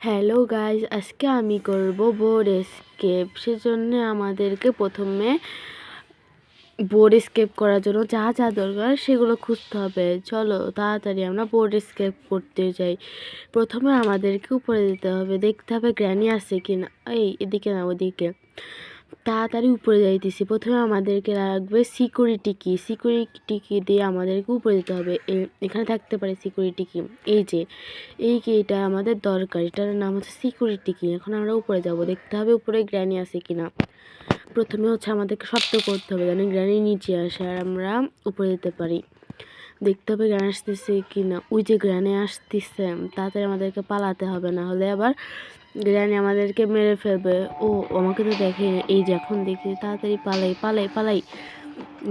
Hello guys আজকে আমি করব বোর্ড স্কেপ সেজন্য আমাদেরকে প্রথমে বোর্ড স্কেপ করার জন্য যা যা দরকার সেগুলো খুঁজতে হবে। চলো, তাড়াতাড়ি আমরা বোর্ড স্কেপ করতে যাই। প্রথমে আমাদেরকে উপরে যেতে হবে। দেখতে হবে গ্র্যানি আছে কি না এই, এদিকে না, ওদিকে। তাড়াতাড়ি উপরে যাইতেছি। প্রথমে আমাদেরকে লাগবে সিকিউরিটি কি সিকিউরিটি কি দিয়ে আমাদেরকে উপরে যেতে হবে। এখানে থাকতে পারে সিকিউরিটি কি এই যে, এই কি এটা আমাদের দরকার। এটার নাম হচ্ছে সিকিউরিটি কি এখন আমরা উপরে যাব। দেখতে হবে উপরে গ্র্যানি আছে কি না প্রথমে হচ্ছে আমাদেরকে শব্দ করতে হবে যেন গ্র্যানি নিচে আসে আর আমরা উপরে যেতে পারি। দেখতে হবে গ্র্যান আসতেছে কি না ওই যে গ্র্যানে আসতেছে, তাড়াতাড়ি আমাদেরকে পালাতে হবে। না হলে আবার গ্র্যানি আমাদেরকে মেরে ফেলবে। ও, আমাকে তো দেখে এই যে এখন দেখি তাড়াতাড়ি পালাই পালাই পালাই।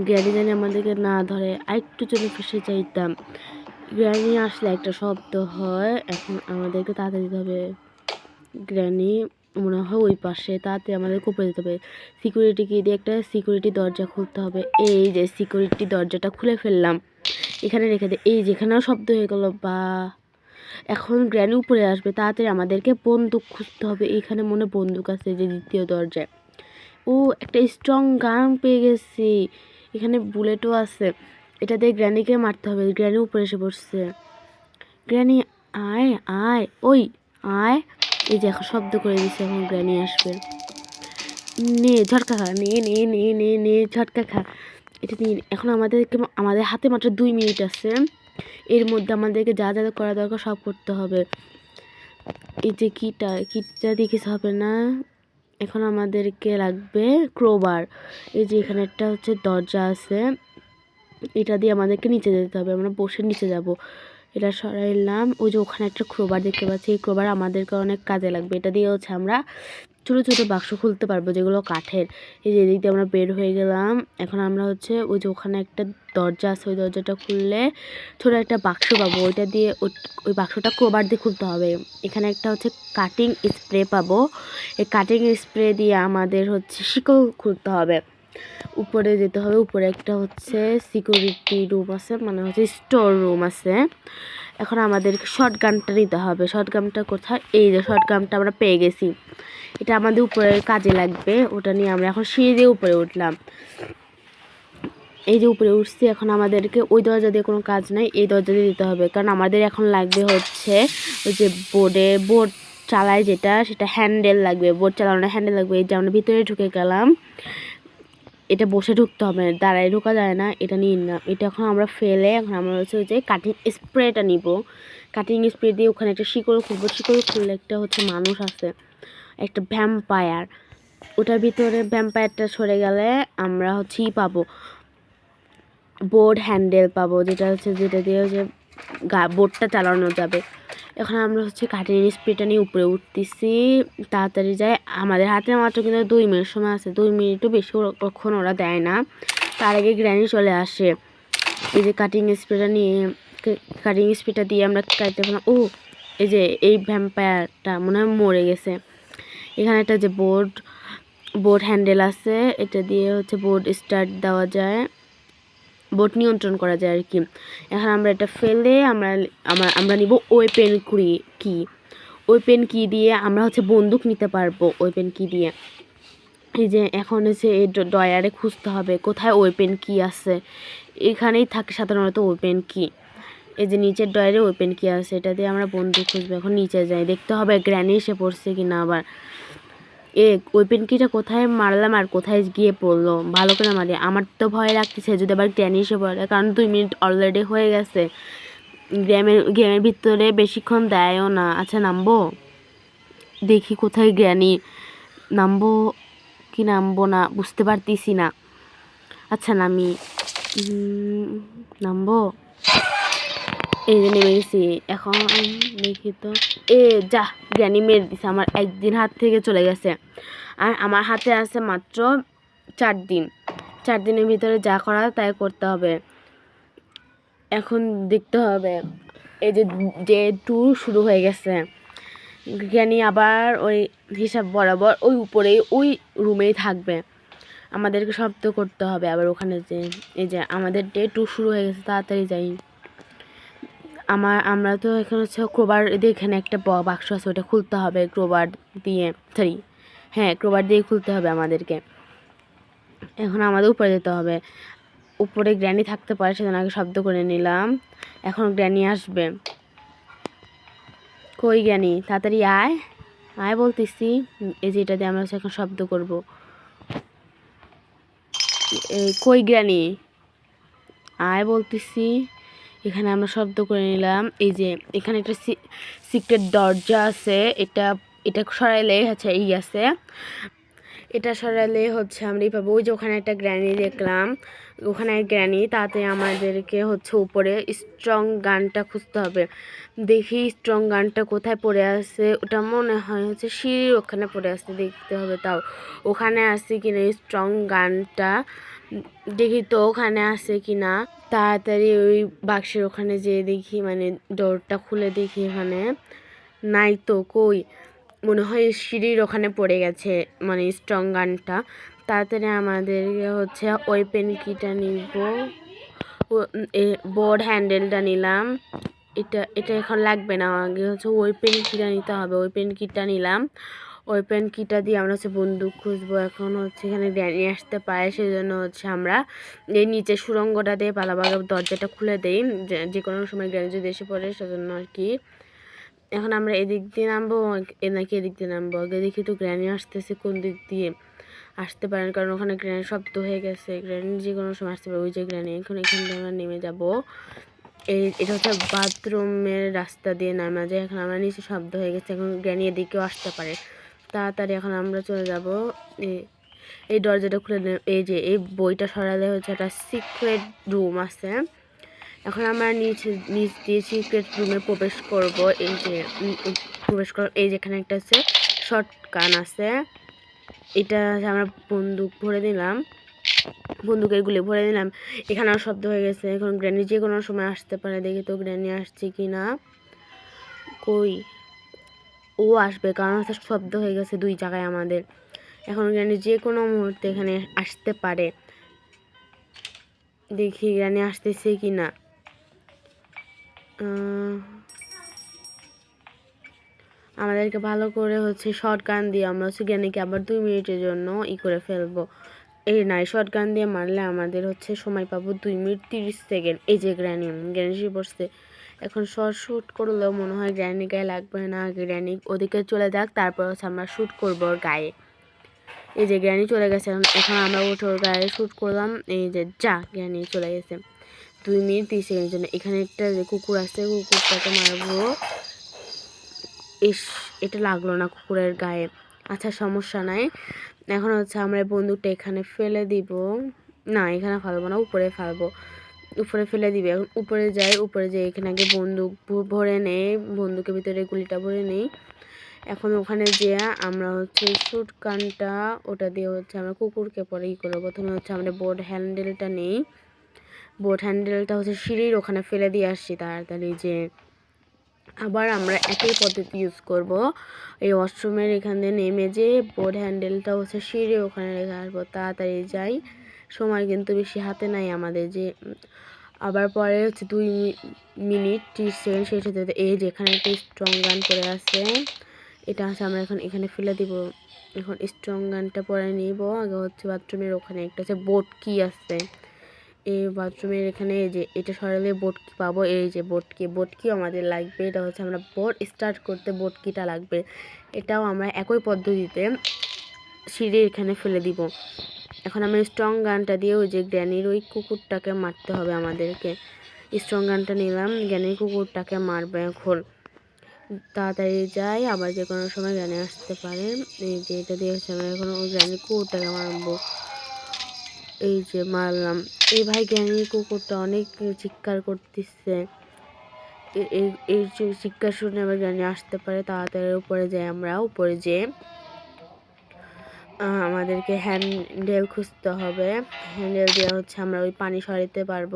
গ্র্যানি জানি আমাদেরকে না ধরে, আরেকটু জন্য ফেসে চাইতাম গ্র্যানি আসলে একটা শব্দ হয়, এখন আমাদেরকে তাড়াতাড়ি দিতে হবে। গ্র্যানি মনে হয় ওই পাশে তাতে আমাদের কোপে যেতে হবে। সিকিউরিটিকে দিয়ে একটা সিকিউরিটি দরজা খুলতে হবে। এই যে সিকিউরিটি দরজাটা খুলে ফেললাম। এখানে রেখে দে। এই যেখানেও শব্দ হয়ে গেল, বা এখন গ্র্যানি উপরে আসবে, তাড়াতাড়ি আমাদেরকে বন্দুক খুঁজতে হবে। এখানে মনে বন্দুক আছে যে দ্বিতীয় দরজায়। ও, একটা স্ট্রং গান পেয়ে গেছি। এখানে বুলেটও আছে। এটা দিয়ে গ্র্যানিকে মারতে হবে। গ্র্যানি উপরে এসে পড়ছে। গ্র্যানি, আয় আয়, ওই, আয়। এই যে এখন শব্দ করে দিচ্ছে এখন গ্র্যানি আসবে। নে, ঝটকা খা। নে নে নে নে নে, ঝটকা খা। এটা নিয়ে, এখন আমাদেরকে, আমাদের হাতে মাত্র দুই মিনিট আছে। এর মধ্যে আমাদেরকে যা যা করা দরকার সব করতে হবে। এই যে কিটা, কিটটা দেখিস হবে না? এখন আমাদেরকে লাগবে ক্রোবার এই যে এখানে একটা হচ্ছে দরজা আছে। এটা দিয়ে আমাদেরকে নিচে যেতে হবে। আমরা বসে নিচে যাব। এটা সরাইলাম। ওই যে ওখানে একটা ক্রোবার দেখতে পাচ্ছি। এই ক্রোবার আমাদেরকে অনেক কাজে লাগবে। এটা দিয়ে হচ্ছে আমরা ছোটো ছোট বাক্স খুলতে পারব, যেগুলো কাঠের। এই যে এদিক দিয়ে আমরা বের হয়ে গেলাম। এখন আমরা হচ্ছে ওই যে ওখানে একটা দরজা আছে, ওই দরজাটা খুললে ছোট একটা বাক্স পাবো। ওইটা দিয়ে ওই বাক্সটা ক্রোবার দিয়ে খুলতে হবে। এখানে একটা হচ্ছে কাটিং স্প্রে পাবো। এই কাটিং স্প্রে দিয়ে আমাদের হচ্ছে শিকল খুলতে হবে। উপরে যেতে হবে, উপরে একটা হচ্ছে সিকিউরিটি রুম আছে মানে হচ্ছে স্টোর রুম আছে। এখন আমাদেরকে শর্ট গানটা নিতে হবে। শর্ট গানটা কোথায়? এই যে শর্ট আমরা পেয়ে গেছি। এটা আমাদের উপরে কাজে লাগবে, ওটা নিয়ে আমরা এখন সিঁড়ি দিয়ে উপরে উঠলাম। এই যে উপরে উঠছি, এখন আমাদেরকে ওই দরজা দিয়ে কোনো কাজ নাই, এই দরজা দিয়ে দিতে হবে। কারণ আমাদের এখন লাগবে হচ্ছে ওই যে বোর্ডে বোর্ড চালায় যেটা, সেটা হ্যান্ডেল লাগবে বোর্ড চালানোর হ্যান্ডেল লাগবে। এই যে আমরা ভিতরে ঢুকে গেলাম। এটা বসে ঢুকতে হবে, দাঁড়ায় ঢোকা যায় না, এটা নিয়ে না। এটা এখন আমরা ফেলে, এখন আমরা হচ্ছে যে কাটিং স্প্রেটা নিব। কাটিং স্প্রে দিয়ে ওখানে একটা শিকড় খুলবো শিকড় খুললে একটা হচ্ছে মানুষ আছে, একটা ভ্যাম্পায়ার ওটার ভিতরে ভ্যাম্পায়ারটা সরে গেলে আমরা হচ্ছে ই পাবো বোর্ড হ্যান্ডেল পাবো, যেটা হচ্ছে যেটা দিয়ে হচ্ছে গা বোর্ডটা চালানো যাবে। এখন আমরা হচ্ছে কাঠের স্প্রেটা নিয়ে উপরে উঠতেছি। তাড়াতাড়ি যায় আমাদের হাতে মাত্র কিন্তু দুই মিনিট সময় আছে। দুই মিনিটও বেশি কখন ওরা দেয় না। তার আগে গ্র্যানি চলে আসে। এই যে কাটিং স্প্রেটা নিয়ে কাটিং স্প্রেটা দিয়ে আমরা কাটতে ও, এই যে এই ভ্যাম্পায়ারটা মনে হয় মরে গেছে। এখানে একটা যে বোর্ড বোর্ড হ্যান্ডেল আছে। এটা দিয়ে হচ্ছে বোর্ড স্টার্ট দেওয়া যায়। বোট নিয়ন্ত্রণ করা যায় আর কি। এখন আমরা এটা ফেলে আমরা আমরা আমরা নিব ওই পেন কুড়ি কি। ওই পেন কি দিয়ে আমরা হচ্ছে বন্দুক নিতে পারব ওই পেন কি দিয়ে। এই যে এখন হচ্ছে এই ডয়ারে খুঁজতে হবে কোথায় ওই পেন কি আছে। এখানেই থাকে সাধারণত ওই পেন কি। এই যে নিচের ডয়ারে ওই পেন কি আছে, এটা দিয়ে আমরা বন্দুক খুঁজবো। এখন নিচে যাই, দেখতে হবে গ্র্যানি এসে পড়ছে কি না আবার। এ ওই পেনকিটা কোথায় মারলাম আর কোথায় গিয়ে পড়ল? ভালো করে মারি। আমার তো ভয় লাগতেছে যদি আবার গ্র্যানি এসে পড়ে, কারণ দুই মিনিট অলরেডি হয়ে গেছে। গ্রামের গেমের ভিতরে বেশিক্ষণ দেয়ও না। আচ্ছা নামবো? দেখি কোথায় গ্র্যানি নামবো কি নামবো না, বুঝতে পারতেছি না। আচ্ছা নামি। নামবো? এই যে নেমে গেছি এখন দেখি তো এ যা, জ্ঞানী মেরে দিছে, আমার একদিন হাত থেকে চলে গেছে। আর আমার হাতে আছে মাত্র চার দিন। চার দিনের ভিতরে যা করা তাই করতে হবে। এখন দেখতে হবে। এই যে ডে টু শুরু হয়ে গেছে, জ্ঞানী আবার ওই হিসাব বরাবর ওই উপরেই, ওই রুমেই থাকবে। আমাদেরকে শব্দ করতে হবে। আবার ওখানে যে, এই যে আমাদের ডে টু শুরু হয়ে গেছে, তাড়াতাড়ি যাই। আমার, আমরা তো এখানে হচ্ছে ক্রোবার দিয়ে এখানে একটা বাক্স আছে, ওটা খুলতে হবে ক্রোবার দিয়ে সরি হ্যাঁ ক্রোবার দিয়ে খুলতে হবে আমাদেরকে। এখন আমাদের উপরে যেতে হবে। উপরে গ্র্যানি থাকতে পারে, সেজন্য আগে শব্দ করে নিলাম। এখন গ্র্যানি আসবে। কই গ্র্যানি তাড়াতাড়ি আয়। আয় বলতেছি। এই যে এটা দিয়ে আমরা এখন শব্দ করব। কই গ্র্যানি আয় বলতেছি। এখানে আমরা শব্দ করে নিলাম, এই যে এখানে একটা সিক্রেট দরজা আছে, এটা এটা সরাইলে হচ্ছে এই আছে। এটা সরালে হচ্ছে আমরা এই ওই যে ওখানে একটা গ্র্যানি দেখলাম, ওখানে গ্র্যানি তাতে আমাদেরকে হচ্ছে উপরে স্ট্রং গানটা খুঁজতে হবে। দেখি স্ট্রং গানটা কোথায় পড়ে আছে, ওটা মনে হয় হচ্ছে সিঁড়ির ওখানে পড়ে আছে, দেখতে হবে তাও। ওখানে আছে কিনা স্ট্রং গানটা দেখি তো ওখানে আছে কিনা। তাড়াতাড়ি ওই বাক্সের ওখানে যেয়ে দেখি মানে ডোরটা খুলে দেখি এখানে। নাই তো, কই? মনে হয় সিঁড়ির ওখানে পড়ে গেছে মানে স্ট্রং গানটা তাড়াতাড়ি আমাদেরকে হচ্ছে ওই পেন কিটা নিব বোর্ড হ্যান্ডেলটা নিলাম। এটা এটা এখন লাগবে না, আগে হচ্ছে ওই পেন কিটা নিতে হবে। ওই পেন কিটটা নিলাম। ওই পেন কিটা দিয়ে আমরা হচ্ছে বন্দুক খুঁজবো। এখন হচ্ছে এখানে ড্যানি আসতে পারে, সেজন্য হচ্ছে আমরা এই নিচে সুরঙ্গটা দিয়ে পালাবাগা দরজাটা খুলে দেই। যে কোনো সময় গ্র্যানি যদি এসে পড়ে, সেজন্য আর কি। এখন আমরা এদিক দিয়ে নামবো, এ নাকি এদিক দিয়ে নামবো। আগে দেখি তো গ্র্যানি আসতেছে কোন দিক দিয়ে আসতে পারেন, কারণ ওখানে গ্র্যানি শব্দ হয়ে গেছে। গ্র্যানি যে কোনো সময় আসতে পারে, ওই যে গ্র্যানি এখন এখান থেকে আমরা নেমে যাব। এই, এটা হচ্ছে বাথরুমের রাস্তা দিয়ে নামা যায়। এখন আমরা নিচে শব্দ হয়ে গেছে, এখন গ্র্যানি এদিকেও আসতে পারে। তাড়াতাড়ি এখন আমরা চলে যাব এই দরজাটা খুলে এই যে, এই বইটা সরালে হচ্ছে একটা সিক্রেট রুম আছে। এখন আমরা নিচে, নিচ দিয়ে সিক্রেট রুমে প্রবেশ করব, এই যে প্রবেশ কর, এই যেখানে একটা আছে শর্ট কান আছে। এটা আমরা বন্দুক ভরে দিলাম বন্দুকের গুলি ভরে দিলাম এখানে আর শব্দ হয়ে গেছে, এখন গ্র্যানি যে কোনো সময় আসতে পারে, দেখি তো গ্র্যানি আসছে কি না কই? ও আসবে, কারণ হচ্ছে শব্দ হয়ে গেছে দুই জায়গায় আমাদের। এখন গ্র্যানি যে কোনো মুহূর্তে এখানে আসতে পারে। দেখি গ্র্যানি আসতেছে কি না। আমাদেরকে ভালো করে হচ্ছে শর্ট গান দিয়ে আমরা হচ্ছে জ্ঞানীকে আবার দুই মিনিটের জন্য ই করে ফেলব। এই নাই শর্ট গান দিয়ে মারলে আমাদের হচ্ছে সময় পাবো দুই মিনিট তিরিশ সেকেন্ড। এই যে গ্র্যানি এসে বসছে এখন শর্ট শ্যুট করলেও মনে হয় গ্র্যানি গায়ে লাগবে না। গ্র্যানি ওদিকে চলে যাক, তারপর হচ্ছে আমরা শ্যুট করব ওর গায়ে। এই যে গ্র্যানি চলে গেছে, এখন আমরা উঠে ওর গায়ে শ্যুট করলাম। এই যে যা, গ্র্যানি চলে গেছে। দুই মিনিট তিরিশ সেকেন্ডের জন্য। এখানে একটা যে কুকুর আছে, কুকুরটাকে মারবো। ইস, এটা লাগল না কুকুরের গায়ে। আচ্ছা সমস্যা নাই। এখন হচ্ছে আমরা বন্দুকটা এখানে ফেলে দিব। না, এখানে ফেলব না, উপরে ফেলব। উপরে ফেলে দিবে। এখন উপরে যাই উপরে যাই, এখানে আগে বন্দুক ভরে নেই, বন্দুকের ভিতরে গুলিটা ভরে নেই। এখন ওখানে যেয়ে আমরা হচ্ছে শুট কানটা ওটা দিয়ে হচ্ছে আমরা কুকুরকে পরে ই করব। প্রথমে হচ্ছে আমরা বোর্ড হ্যান্ডেলটা নেই। বোর্ড হ্যান্ডেলটা হচ্ছে সিঁড়ির ওখানে ফেলে দিয়ে আসছি তাড়াতাড়ি যে আবার আমরা একই পদ্ধতি ইউজ করব। এই ওয়াশরুমের এখানে নেমে যে বোর্ড হ্যান্ডেলটা হচ্ছে সিঁড়ি ওখানে রেখে আসব। তাড়াতাড়ি যাই। সময় কিন্তু বেশি হাতে নাই আমাদের যে আবার পরে হচ্ছে দুই মিনিট ত্রিশ সেকেন্ড শেষ হতে এই যে এখানে একটা স্ট্রং গান পড়ে আছে, এটা হচ্ছে আমরা এখন এখানে ফেলে দিব। এখন স্ট্রং গানটা পরে নিব, আগে হচ্ছে বাথরুমের ওখানে একটা হচ্ছে বোট কি আছে, এই বাথরুমের এখানে এই যে এটা সরালে বোটকি পাবো, এই যে বোটকি বোটকি আমাদের লাগবে, এটা হচ্ছে আমরা বোট স্টার্ট করতে বোটকিটা লাগবে, এটাও আমরা একই পদ্ধতিতে সিঁড়ি এখানে ফেলে দিব। এখন আমি স্ট্রং গানটা দিয়ে ওই যে গ্র্যানির ওই কুকুরটাকে মারতে হবে আমাদেরকে। স্ট্রং গানটা নিলাম গ্র্যানির কুকুরটাকে মারবে এখন। তাড়াতাড়ি যাই, আবার যে কোনো সময় গ্র্যানি আসতে পারে। এই যে এটা দিয়ে হচ্ছে আমরা এখন ওই গ্র্যানির কুকুরটাকে মারবো। এই যে মারলাম। এই ভাই জ্ঞানী কুকুরটা অনেক চিৎকার করতেছে। এই চিৎকার শুনে আবার জ্ঞানী আসতে পারে। তাড়াতাড়ি উপরে যাই আমরা, উপরে যেয়ে আমাদেরকে হ্যান্ডেল খুঁজতে হবে। হ্যান্ডেল দিয়ে হচ্ছে আমরা ওই পানি সরাইতে পারব।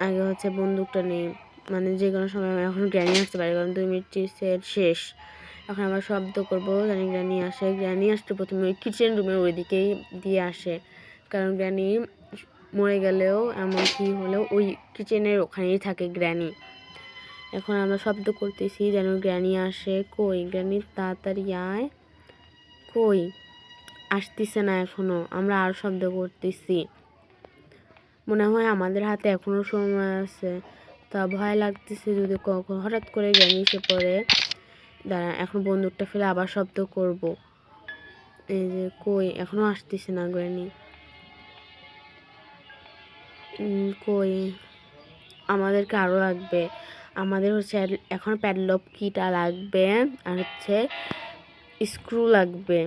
আগে হচ্ছে বন্দুকটা নেই। মানে যে কোনো সময় আমরা এখন গ্র্যানি আসতে পারি, কারণ দুই মিনিট সেট শেষ। এখন আমরা শব্দ করব, জানি গ্র্যানি আসে। গ্র্যানি আসতে প্রথমে ওই কিচেন রুমের ওইদিকেই দিয়ে আসে। কারণ গ্র্যানি মরে গেলেও, এমন কি হলেও ওই কিচেনের ওখানেই থাকে গ্র্যানি। এখন আমরা শব্দ করতেছি, যেন গ্র্যানি আসে। কই? গ্র্যানি তাড়াতাড়ি আয়। কই? আসতেছে না এখনও আমরা আর শব্দ করতেছি। মনে হয় আমাদের হাতে এখনও সময় আছে। তা ভয় লাগতেছে যদি কখন হঠাৎ করে জ্ঞান এসে পড়ে দাঁড়া এখন বন্দুকটা ফেলে আবার শব্দ করব। এই যে কই? এখনও আসতেছে না গ্র্যানি উম, কই? আমাদেরকে আরও লাগবে। আমাদের হচ্ছে এখন প্যাডলপ কিটা লাগবে আর হচ্ছে স্ক্রু লাগবে।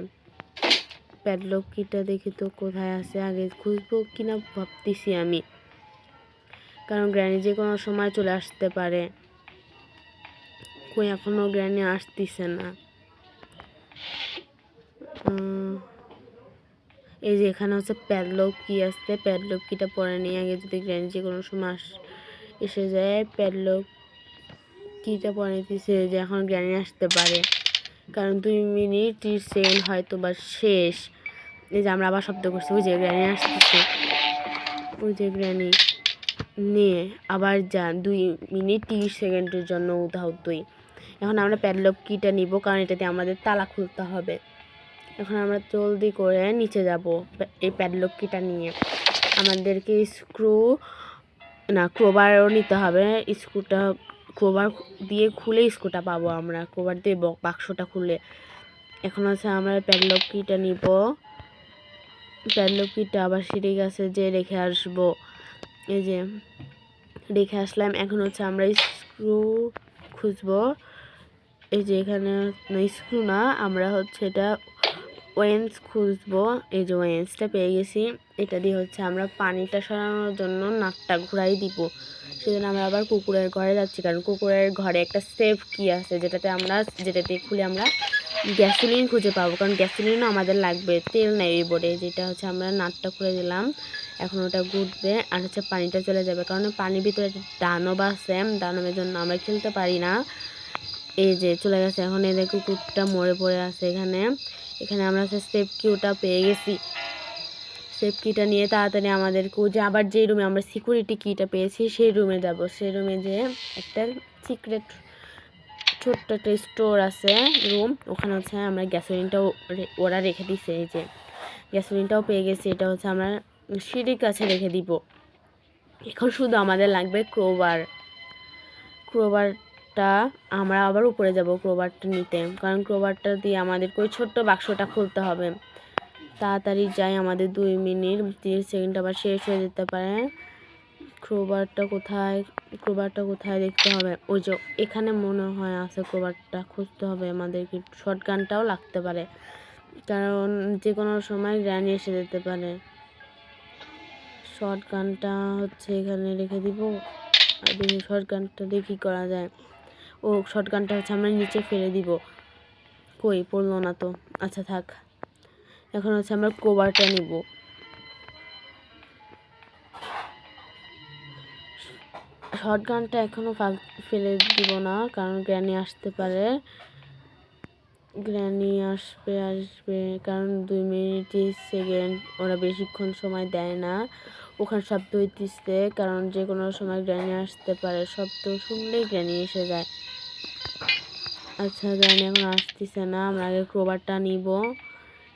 প্যাডলক কিটা দেখি তো কোথায় আছে, আগে খুঁজবো কিনা ভাবতেছি আমি। কারণ গ্র্যানি যে কোনো সময় চলে আসতে পারে। কই এখনও গ্র্যানি আসতেছে না। এই যে এখানে হচ্ছে প্যাডলক কি আসছে প্যাডলক কিটা পরে নিয়ে আগে যদি গ্র্যানি যে কোনো সময় আস, এসে যায় প্যাডলক কিটা পরে নিতেছে যে এখন গ্র্যানি আসতে পারে। কারণ দুই মিনিট ত্রিশ সেকেন্ড হয়তো বা শেষ। এই যে আমরা আবার শব্দ করছি, ওই যে গ্র্যানি আসতেছে। ওই যে গ্র্যানি নিয়ে আবার যা দুই মিনিট তিরিশ সেকেন্ডের জন্য উধাও তুই এখন আমরা প্যাডলক কিটা নিব, কারণ এটাতে আমাদের তালা খুলতে হবে। এখন আমরা জলদি করে নিচে যাব, এই প্যাডলক কিটা নিয়ে। আমাদেরকে স্ক্রু না ক্রোবারও নিতে হবে স্ক্রুটা ক্রোবার দিয়ে খুলে স্ক্রুটা পাবো আমরা। ক্রোবার দিয়ে বক- বাক্সটা খুলে। এখন আছে আমরা প্যাডলক কিটা নিব। প্যাডলক কিটা আবার সিঁড়ি গাছে যে রেখে আসব। এই যে, রেখে আসলাম। এখন হচ্ছে আমরা স্ক্রু খুঁজবো। এই যে এখানে স্ক্রু না, আমরা হচ্ছে এটা ওয়েন্স খুঁজবো। এই যে ওয়েন্সটা পেয়ে গেছি। এটা দিয়ে হচ্ছে আমরা পানিটা সরানোর জন্য নাকটা ঘুরাই দিব। সেজন্য আমরা আবার কুকুরের ঘরে যাচ্ছি, কারণ কুকুরের ঘরে একটা সেফ কি আছে, যেটাতে আমরা, যেটাতে খুলে আমরা গ্যাসোলিন খুঁজে পাবো। কারণ গ্যাসোলিনও আমাদের লাগবে, তেল নেই এই বোর্ডে যেটা হচ্ছে আমরা নাটটা খুলে দিলাম। এখন ওটা ঘুরবে আর হচ্ছে পানিটা চলে যাবে, কারণ পানির ভিতরে দানব আছে, দানবের জন্য আমরা খেলতে পারি না। এই যে চলে গেছে, এখন এদের কুকুরটা মরে পড়ে আছে এখানে। এখানে আমরা হচ্ছে সেফ কিউটা পেয়ে গেছি। সেফ কিটা নিয়ে তাড়াতাড়ি আমাদেরকে যে আবার যে রুমে আমরা সিকিউরিটি কিটা পেয়েছি, সেই রুমে যাব। সেই রুমে যে একটা সিক্রেট ছোট্ট একটা স্টোর আছে রুম ওখানে হচ্ছে আমরা গ্যাসোলিনটাও ওরা রেখে দিছে, এই যে গ্যাসোলিনটাও পেয়ে গেছি। এটা হচ্ছে আমরা সিঁড়ির কাছে রেখে দিব। এখন শুধু আমাদের লাগবে ক্রোবার ক্রোবারটা আমরা আবার উপরে যাব ক্রোবারটা নিতে। কারণ ক্রোবারটা দিয়ে আমাদেরকে ওই ছোট্ট বাক্সটা খুলতে হবে। তাড়াতাড়ি যাই আমাদের দুই মিনিট তিরিশ সেকেন্ড আবার শেষ হয়ে যেতে পারে। ক্রোবারটা কোথায়? ক্রোবারটা কোথায় দেখতে হবে। ওই যে এখানে মনে হয় আছে ক্রোবারটা খুঁজতে হবে আমাদেরকে। শর্ট গানটাও লাগতে পারে। কারণ যে কোনো সময় গ্র্যানি এসে যেতে পারে। শর্ট গানটা হচ্ছে এখানে রেখে দিব। দেখি শর্ট গানটা কী করা যায়। ও শর্ট গানটা হচ্ছে আমরা নিচে ফেলে দিব। কই? পড়ল না তো। আচ্ছা থাক। এখন হচ্ছে আমরা কোবারটা নিব। শর্ট গানটা এখনও ফাল দিব না, কারণ গ্র্যানি আসতে পারে। গ্র্যানি আসবে আসবে, কারণ দুই মিনিট সেকেন্ড ওরা বেশিক্ষণ সময় দেয় না। ওখানে শব্দ হইতেছে কারণ যে কোনো সময় গ্র্যানি আসতে পারে শব্দ শুনলেই গ্র্যানি এসে যায়। আচ্ছা গ্র্যানি এখন আসতেছে না, আমরা আগে ক্রোবারটা নিব।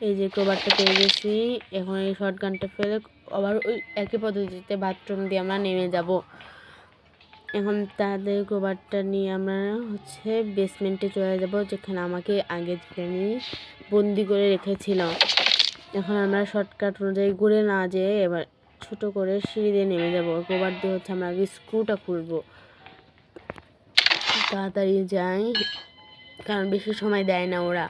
এই যে ক্রোবারটা পেয়ে গেছি। এখন এই শর্ট গানটা ফেলে আবার ওই একই পদ্ধতিতে বাথরুম দিয়ে আমরা নেমে যাব। এখন তাদের ক্রোবারটা নিয়ে আমরা হচ্ছে বেসমেন্টে চলে যাব, যেখানে আমাকে আগে গ্র্যানি বন্দি করে রেখেছিল এখন আমরা শর্টকাট অনুযায়ী ঘুরে না যেয়ে এবার ছোট করে সিঁড়ি দিয়ে নেমে যাব। ক্রোবার দিয়ে হচ্ছে আমরা আগে স্ক্রুটা খুলবো। তাড়াতাড়ি যাই, কারণ বেশি সময় দেয় না ওরা।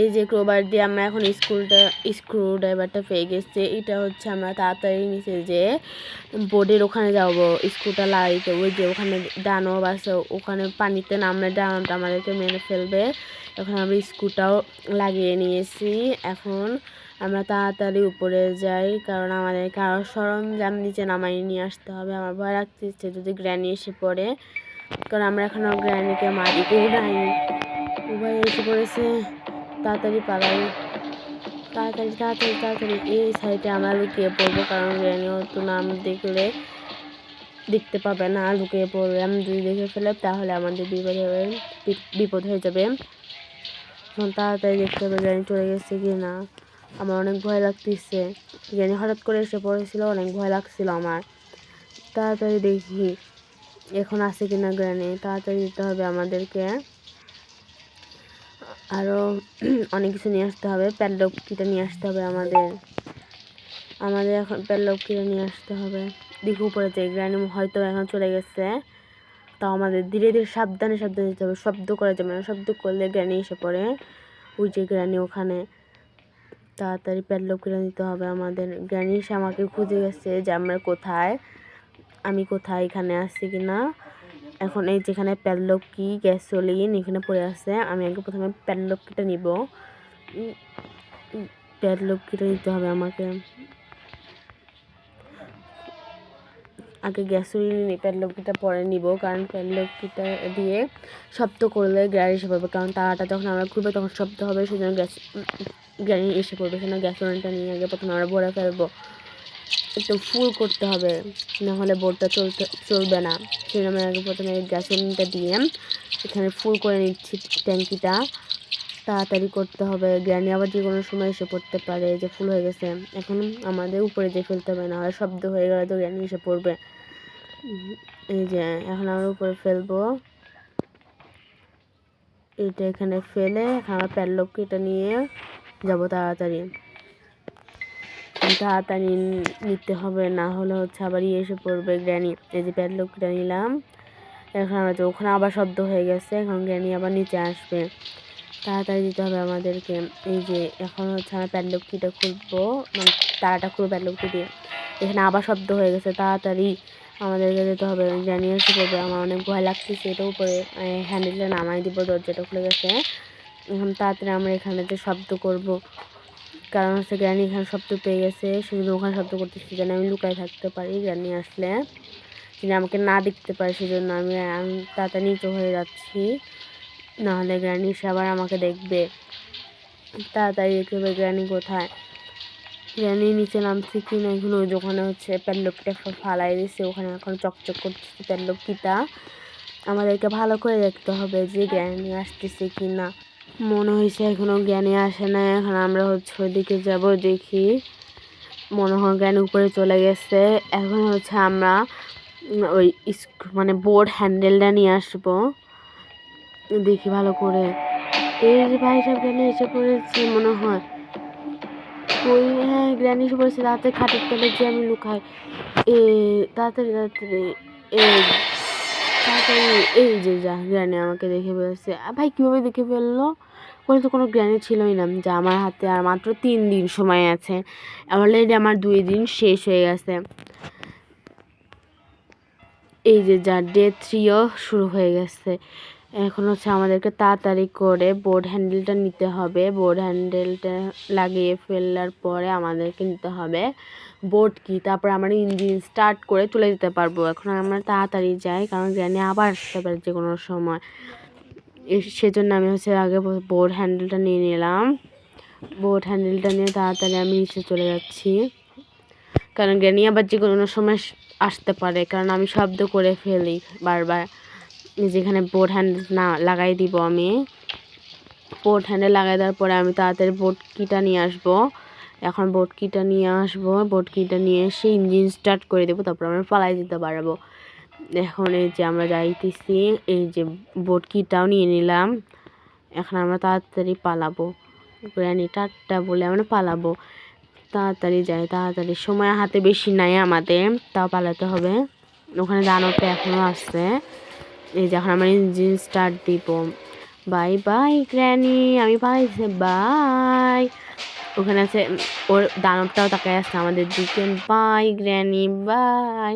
এই যে ক্রোবার দিয়ে আমরা এখন স্ক্রুটা স্ক্রু ড্রাইভারটা পেয়ে গেছে। এটা হচ্ছে আমরা তাড়াতাড়ি নিচে যে বোর্ডের ওখানে যাব, স্ক্রুটা লাগাইতে। ওই যে ওখানে দানব আছে, ওখানে পানিতে নামলে দানবটা আমাদেরকে মেরে ফেলবে। এখন আমরা স্ক্রুটাও লাগিয়ে নিয়েছি। এখন আমরা তাড়াতাড়ি উপরে যাই, কারণ আমাদেরকে আরও সরঞ্জাম নিচে নামাই নিয়ে আসতে হবে। আমার ভয় লাগতেছে যদি গ্র্যানি এসে পড়ে, কারণ আমরা এখনও গ্র্যানিকে মারিতেও নাই। উভয় এসে পড়েছে। তাড়াতাড়ি পালাই। তাড়াতাড়ি তাড়াতাড়ি তাড়াতাড়ি এই সাইডে আমরা লুকিয়ে পড়ব, কারণ গ্র্যানিও তো নাম দেখলে দেখতে পাবে না। লুকিয়ে পড়বে, আমি যদি দেখে ফেলে তাহলে আমাদের বিপদ হবে বিপদ হয়ে যাবে। এখন তাড়াতাড়ি দেখতে হবে গ্রানি চলে গেছে কি না আমার অনেক ভয় লাগতেছে। গ্রানি হঠাৎ করে এসে পড়েছিল, অনেক ভয় লাগছিল আমার। তাড়াতাড়ি দেখি, এখন আছে কি না গ্রানি তাড়াতাড়ি দিতে হবে আমাদেরকে। আরও অনেক কিছু নিয়ে আসতে হবে। প্যাডলকিটা নিয়ে আসতে হবে আমাদের। আমাদের এখন প্যাডলকিটা নিয়ে আসতে হবে। দেখে উপরে যে গ্রানি হয়তো এখন চলে গেছে। তাও আমাদের ধীরে ধীরে সাবধানে সাবধানে যেতে হবে। শব্দ করা যাবে না, শব্দ করলে গ্রানি এসে পড়ে। ওই যে গ্রানি ওখানে। তাড়াতাড়ি প্যাডলক করে নিতে হবে আমাদের। গ্রানি এসে আমাকে খুঁজে গেছে যে আমরা কোথায়, আমি কোথায়, এখানে আসছি কি না এখন এই যেখানে প্যাডলক কি গ্যাসোলিন এখানে পড়ে আছে, আমি আগে প্রথমে প্যাডলক কিটা নিব প্যাডলক কিটা নিতে হবে আমাকে। আগে গ্যাসোলিন প্যাডলকিটা পরে নিব, কারণ প্যাডলকিটা দিয়ে শব্দ করলে গ্যাস এসে পড়বে, কারণ তারাটা যখন আমরা খুলবে তখন শব্দ হবে, সেজন্য গ্যাস গ্যারি এসে পড়বে, সেজন্য গ্যাসোলিনটা নিয়ে আগে প্রথমে আমরা ভরে ফেলব। একটু ফুল করতে হবে। নাহলে বোর্ডটা চলতে, চলবে না। সেজন্য আমি আগে প্রথমে গ্যাসোলিনটা দিয়ে এখানে ফুল করে নিচ্ছি ট্যাঙ্কিটা। তাড়াতাড়ি করতে হবে। জ্ঞানী আবার যে কোনো সময় এসে পড়তে পারে যে ফুল হয়ে গেছে। এখন আমাদের উপরে যে ফেলতে হবে, না শব্দ হয়ে গেলে তো জ্ঞানী এসে পড়বে। এই যে, এখন আমরা উপরে ফেলব। এটা এখানে ফেলে আমরা প্যাডলক এটা নিয়ে যাব তাড়াতাড়ি। তাড়াতাড়ি নিতে হবে, না হলে হচ্ছে আবার ইয়ে এসে পড়বে গ্র্যানি। এই যে প্যাডলকটা নিলাম। এখন আমরা ওখানে আবার শব্দ হয়ে গেছে, এখন গ্র্যানি আবার নিচে আসবে। তাড়াতাড়ি দিতে হবে আমাদেরকে। এই যে এখন হচ্ছে আমরা প্যাডলকিটা খুলবো মানে তারাটা খুলবো প্যাডলকি দিয়ে। এখানে আবার শব্দ হয়ে গেছে, তাড়াতাড়ি আমাদেরকে যেতে হবে। জানি এসে পড়বে, আমার অনেক ভয় লাগতেছে এটা উপরে। হ্যান্ডেলটা নামাই দিব, দরজাটা খুলে গেছে। এখন তাড়াতাড়ি আমরা এখানে যে শব্দ করব। কারণ হচ্ছে গ্রানি এখানে শব্দ পেয়ে গেছে, সেজন্য ওখানে শব্দ করতেছি যেন আমি লুকায় থাকতে পারি গ্রানি আসলে। যিনি আমাকে না দেখতে পারে সেজন্য আমি আমি তাড়াতাড়ি নিচু হয়ে যাচ্ছি, নাহলে গ্রানি সে আবার আমাকে দেখবে। তাড়াতাড়ি দেখতে হবে গ্রানি কোথায়। গ্রানি নিচে নামছে কি না এগুলো ওখানে হচ্ছে প্যাডলকটা ফালাই দিছে, ওখানে এখন চকচক করতেছে প্যাডলকিটা আমাদেরকে ভালো করে দেখতে হবে যে জ্ঞানী আসতেছে কি না। মনে হয়েছে এখনও জ্ঞানী আসে না এখন আমরা হচ্ছে ওইদিকে যাব দেখি। মনে হয় জ্ঞান উপরে চলে গেছে। এখন হচ্ছে আমরা ওই মানে বোর্ড হ্যান্ডেলটা নিয়ে আসব। দেখি ভালো করে। এই ভাই সব জ্ঞানী এসে পড়েছে, মনে হয়। ওই হ্যাঁ গ্র্যানি এসে পড়েছে তাড়াতাড়ি খাটের তলে যে আমি লুকাই। এ, তাড়াতাড়ি তাড়াতাড়ি। তাড়াতাড়ি এই যে যা গ্র্যানি আমাকে দেখে ফেলছে। ভাই, কীভাবে দেখে ফেলল? ওখানে তো কোনো গ্র্যানি ছিলই না, যে আমার হাতে আর মাত্র তিন দিন সময় আছে। অলরেডি আমার দুই দিন শেষ হয়ে গেছে। এই যে যা ডে থ্রিও শুরু হয়ে গেছে। এখন হচ্ছে আমাদেরকে তাড়াতাড়ি করে বোর্ড হ্যান্ডেলটা নিতে হবে। বোর্ড হ্যান্ডেলটা লাগিয়ে ফেলার পরে আমাদেরকে নিতে হবে বোর্ড কি তারপরে আমরা ইঞ্জিন স্টার্ট করে চলে যেতে পারব। এখন আমরা তাড়াতাড়ি যাই, কারণ জানি আবার আসতে পারে যে কোনো সময় সেজন্য আমি হচ্ছে আগে বোর্ড হ্যান্ডেলটা নিয়ে নিলাম। বোর্ড হ্যান্ডেলটা নিয়ে তাড়াতাড়ি আমি নিচে চলে যাচ্ছি। কারণ জ্ঞানী আবার যে কোনো সময় আসতে পারে, কারণ আমি শব্দ করে ফেলি বারবার। যেখানে বোর্ড হ্যান্ডেল না লাগাই দিব আমি। বোর্ড হ্যান্ডেল লাগাই দেওয়ার পরে আমি তাড়াতাড়ি বোর্ড কিটা নিয়ে আসব। এখন বোর্ড কিটা নিয়ে আসব বোর্ড কিটা নিয়ে এসে ইঞ্জিন স্টার্ট করে দেবো, তারপর আমরা পালাই দিতে পারব। এখন এই যে আমরা যাইতেছি, এই যে বোর্ড কিটাও নিয়ে নিলাম। এখন আমরা তাড়াতাড়ি পালাবো। গ্র্যানি টাট্টা বলে আমরা পালাবো। তাড়াতাড়ি যাই, তাড়াতাড়ি। সময় হাতে বেশি নাই আমাদের, তাও পালাতে হবে। ওখানে দানবটা এখনও আসছে এই যে এখন আমরা ইঞ্জিন স্টার্ট দিব। বাই বাই গ্র্যানি আমি বাই বাই ওখানে আছে, ওর দানবটাও তাকায় আসছে আমাদের দিকে। By granny by